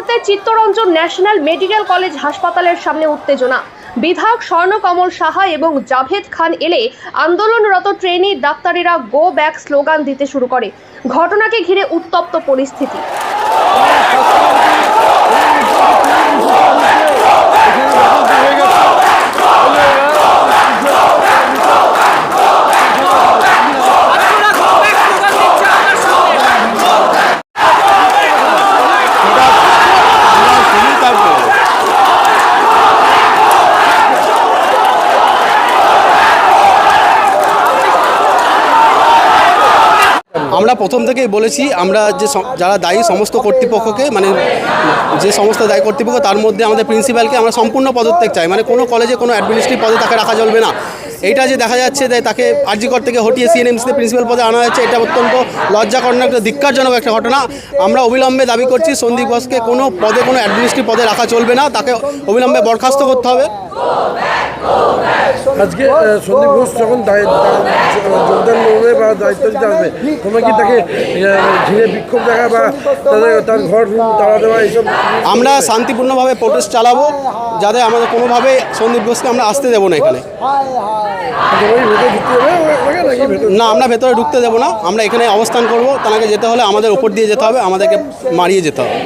মুহূর্তে Chittaranjan national medical college হাসপাতালের সামনে উত্তেজনা। বিধায়ক স্বর্ণকমল সাহা এবং জাভেদ খান এলে আন্দোলনরত ট্রেনি ডাক্তারেরা গো ব্যাক স্লোগান দিতে শুরু করে। ঘটনাকে ঘিরে উত্তপ্ত পরিস্থিতি। আমরা প্রথম থেকেই বলেছি, আমরা যে যারা দায়ী সমস্ত কর্তৃপক্ষকে মানে যে সমস্ত দায়ী কর্তৃপক্ষ, তার মধ্যে আমাদের প্রিন্সিপালকে আমরা সম্পূর্ণ পদত্যাগ চাই। মানে কোনো কলেজে কোনো অ্যাডমিনিস্ট্রেটিভ পদে তাকে রাখা চলবে না। এইটা যে দেখা যাচ্ছে যে তাকে আরজিকর থেকে হটিয়ে সিএনএমসিতে প্রিন্সিপাল পদে আনা হয়েছে এটা অত্যন্ত লজ্জাকরণ একটা ধিক্কারজনক একটা ঘটনা। আমরা অবিলম্বে দাবি করছি সন্দীপ ঘোষকে কোনো পদে কোনো অ্যাডমিনিস্ট্রেটিভ পদে রাখা চলবে না তাকে অবিলম্বে বরখাস্ত করতে হবে। আজকে সন্দীপ ঘোষ যখন যোগদান করবে বা দায়িত্ব দিতে আসবে তোমরা কি তাকে ঘিরে বিক্ষোভ দেখা বা তাদের তার ঘর তাড়া দেওয়া এইসব আমরা শান্তিপূর্ণভাবে প্রোটেস্ট চালাবো। যাতে আমাদের কোনোভাবে সন্দীপ ঘোষকে আমরা আসতে দেবো না এখানে। না, আমরা ভেতরে ঢুকতে দেবো না। আমরা এখানে অবস্থান করব। তাকে যেতে হলে আমাদের উপর দিয়ে যেতে হবে, আমাদেরকে মারিয়ে যেতে হবে।